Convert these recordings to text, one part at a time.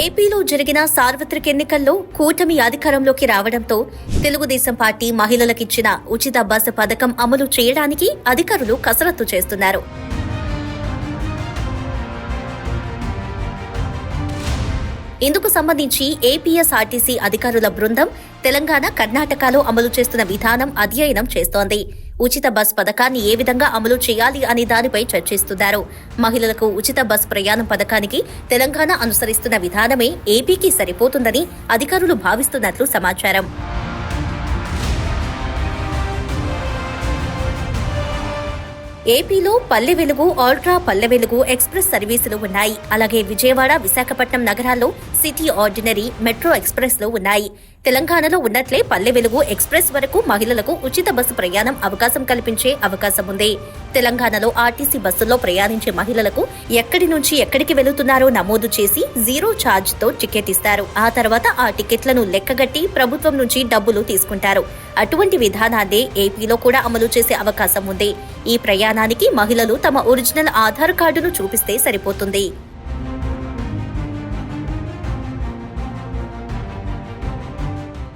ఏపీలో జరిగిన సార్వత్రిక ఎన్నికల్లో కూటమి అధికారంలోకి రావడంతో తెలుగుదేశం పార్టీ మహిళలకిచ్చిన ఉచిత బస్సు పథకం అమలు చేయడానికి అధికారులు కసరత్తు చేస్తున్నారు. ఇందుకు సంబంధించి ఏపీఎస్ఆర్టీసీ అధికారుల బృందం తెలంగాణ కర్ణాటకలో అమలు చేస్తున్న విధానం అధ్యయనం చేస్తోంది. ఉచిత బస్ పథకాన్ని ఏ విధంగా అమలు చేయాలి అనే దానిపై చర్చిస్తున్నారు. మహిళలకు ఉచిత బస్ ప్రయాణం పథకానికి తెలంగాణ అనుసరిస్తున్న విధానమే ఏపీకి సరిపోతుందని అధికారులు భావిస్తున్నట్లు సమాచారం. ఏపీలో పల్లె వెలుగు ఆల్ట్రా పల్లె వెలుగు ఎక్స్ప్రెస్ సర్వీసులు ఉన్నాయి. అలాగే విజయవాడ విశాఖపట్నం నగరాల్లో సిటీ ఆర్డినరీ మెట్రో ఎక్స్ప్రెస్లు ఉన్నాయి. తెలంగాణలో ఉన్నట్లే పల్లె వెలుగు ఎక్స్ప్రెస్ వరకు మహిళలకు ఉచిత బస్సు ప్రయాణం అవకాశం కల్పించే అవకాశం ఉంది. తెలంగాణలో ఆర్టీసీ బస్సుల్లో ప్రయాణించే మహిళలకు ఎక్కడి నుంచి ఎక్కడికి వెళుతున్నారో నమోదు చేసి జీరో ఛార్జ్తో టికెట్ ఇస్తారు. ఆ తర్వాత ఆ టికెట్లను లెక్కగట్టి ప్రభుత్వం నుంచి డబ్బులు తీసుకుంటారు. అటువంటి విధానాన్నే ఏపీలో కూడా అమలు చేసే అవకాశం ఉంది. ఈ ప్రయాణానికి మహిళలు తమ ఒరిజినల్ ఆధార్ కార్డును చూపిస్తే సరిపోతుంది.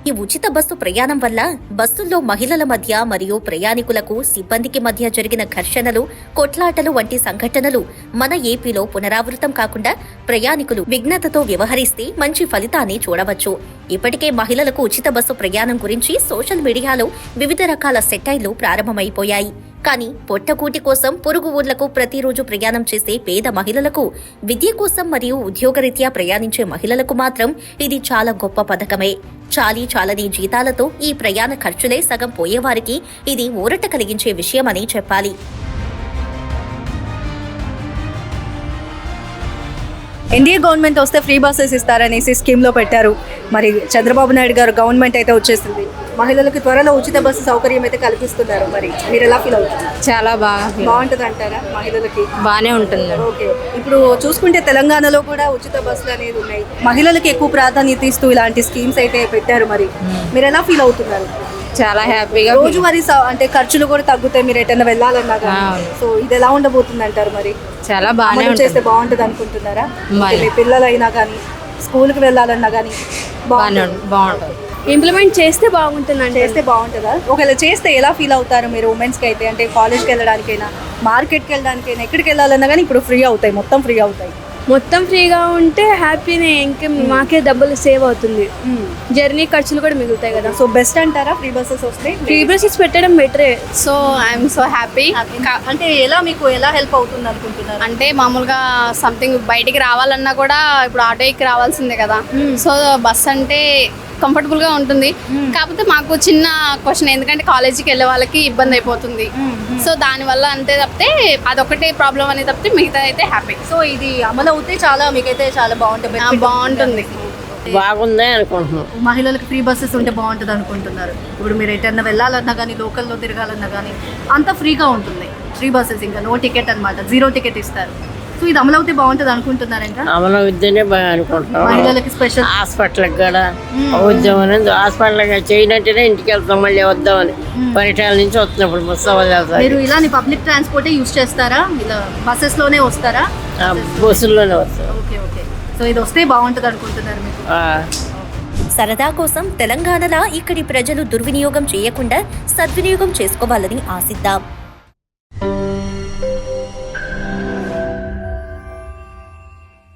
ఈ ఉచిత బస్సు ప్రయాణం వల్ల బస్సుల్లో మహిళల మధ్య మరియు ప్రయాణికులకు సిబ్బందికి మధ్య జరిగిన ఘర్షణలు కొట్లాటలు వంటి సంఘటనలు మన ఏపీలో పునరావృతం కాకుండా ప్రయాణికులు విఘ్నతతో వ్యవహరిస్తే మంచి ఫలితాన్ని చూడవచ్చు. ఇప్పటికే మహిళలకు ఉచిత బస్సు ప్రయాణం గురించి సోషల్ మీడియాలో వివిధ రకాల సెటైర్లు ప్రారంభమైపోయాయి. కానీ పొట్టకూటి కోసం పొరుగు ఊర్లకు ప్రతిరోజు ప్రయాణం చేసే పేద మహిళలకు విద్య కోసం మరియు ఉద్యోగరీత్యా ప్రయాణించే మహిళలకు మాత్రం ఇది చాలా గొప్ప పథకమే. చాలీ చాలని జీతాలతో ఈ ప్రయాణ ఖర్చులే సగం పోయేవారికి ఇది ఊరట కలిగించే విషయమని చెప్పాలి. ఎన్డీఏ గవర్నమెంట్ వస్తే ఫ్రీ బస్సెస్ ఇస్తారనేసి స్కీమ్లో పెట్టారు. మరి చంద్రబాబు నాయుడు గారు గవర్నమెంట్ అయితే వచ్చేసింది. మహిళలకు త్వరలో ఉచిత బస్సు సౌకర్యం అయితే కల్పిస్తున్నారు మరి. మీరు ఎలా ఫీల్ అవుతుంది? చాలా బాగా బాగుంటుంది అంటారా మహిళలకి? బాగానే ఉంటుంది ఓకే. ఇప్పుడు చూసుకుంటే తెలంగాణలో కూడా ఉచిత బస్సులు అనేది ఉన్నాయి. మహిళలకు ఎక్కువ ప్రాధాన్యత ఇస్తూ ఇలాంటి స్కీమ్స్ అయితే పెట్టారు మరి. మీరు ఎలా ఫీల్ అవుతున్నారు? చాలా హ్యాపీగా రోజువారీ స- అంటే ఖర్చులు కూడా తగ్గుతాయి మీరు ఎటన్నా వెళ్ళాలన్నా. సో ఇది ఎలా ఉండబోతుంది అంటారు మరి? చాలా అమలు చేస్తే బాగుంటుంది అనుకుంటున్నారా? మరి. మీ పిల్లలైనా కానీ స్కూల్కి వెళ్ళాలన్నా కానీ బాగానే ఉంటుంది బాగుంటుంది. ఇంప్లిమెంట్ చేస్తే బాగుంటుందండి. చేస్తే బాగుంటుందా? ఒకవేళ చేస్తే ఎలా ఫీల్ అవుతారు మీరు ఉమెన్స్కి అయితే? అంటే కాలేజ్కి వెళ్ళడానికైనా మార్కెట్కి వెళ్ళడానికైనా ఎక్కడికి వెళ్ళాలన్నా కానీ ఇప్పుడు ఫ్రీ అవుతాయి మొత్తం ఫ్రీ అవుతాయి. మొత్తం ఫ్రీగా ఉంటే హ్యాపీనే ఇంకా మాకే డబ్బులు సేవ్ అవుతుంది. జర్నీ ఖర్చులు కూడా మిగులుతాయి కదా. సో బెస్ట్ అంటారా ఫ్రీ బస్సెస్ వస్తే? ఫ్రీ బస్సెస్ పెట్టడం బెటరే. So I'm so happy. అంటే ఎలా మీకు ఎలా హెల్ప్ అవుతుంది అనుకుంటున్నారు? అంటే మామూలుగా సంథింగ్ బయటికి రావాలన్నా కూడా ఇప్పుడు ఆటోకి రావాల్సిందే కదా. సో బస్ అంటే కంఫర్టబుల్గా ఉంటుంది కాకపోతే మాకు చిన్న క్వశ్చన్ ఎందుకంటే కాలేజీకి వెళ్ళే వాళ్ళకి ఇబ్బంది అయిపోతుంది. సో దానివల్ల అంతే తప్పితే అదొకటే ప్రాబ్లం అనేది తప్పితే మిగతా అయితే హ్యాపీ. సో ఇది అమలు అవుతే చాలా మీకైతే చాలా బాగుంటుంది. బాగుంటుంది. బాగుందే అనుకుంటున్నాం. మహిళలకు ఫ్రీ బస్సెస్ ఉంటే బాగుంటుంది అనుకుంటున్నారు. ఇప్పుడు మీరు ఎటన్నా వెళ్ళాలన్నా కానీ లోకల్లో తిరగాలన్నా కానీ అంతా ఫ్రీగా ఉంటుంది. ఫ్రీ బస్సెస్ ఇంకా నో టికెట్ అన్నమాట. జీరో టికెట్ ఇస్తారు. సో ఇది అమలు అవుతే బాగుంటుంది అనుకుంటున్నారంట? అమలు విద్యనే బాగా అనుకుంటున్నాం. మహిళలకి స్పెషల్ హాస్పిటల్కి కూడా ఉద్యోగం హాస్పిటల్గా చేయనట్టునే ఇంటికి వెళ్తాం మళ్ళీ వద్దామని పరిటాల నుంచి వస్తున్నప్పుడు బస్సు మీరు ఇలాని పబ్లిక్ ట్రాన్స్పోర్టే యూస్ చేస్తారా? ఇలా బస్సెస్లోనే వస్తారా బస్సుల్లోనే వస్తాం. Okay okay. సో ఇది వస్తే బాగుంటుంది అనుకుంటున్నారు మీకు ఆ. సరదా కోసం తెలంగాణలా ఇక్కడి ప్రజలు దుర్వినియోగం చేయకుండా సద్వినియోగం చేసుకోవాలని ఆశిద్దాం.